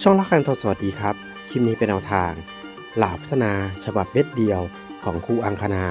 ช่องละคังทอสวัสดีครับ คลิปนี้เป็นแนวทาง หลาพัฒนาฉบับเม็ดเดียวของครูอังคณา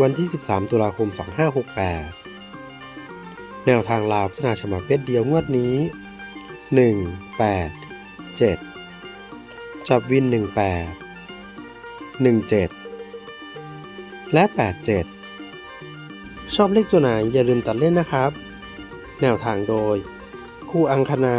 วันที่ 13 ตุลาคม 2568 แนวทางลาพัฒนาฉบับเม็ดเดียวงวดนี้ 1 8 7 จับวิน 18 17 และ 87 ชอบเลขตัวไหนอย่าลืมตัดเล่นนะครับ แนวทางโดยครูอังคณา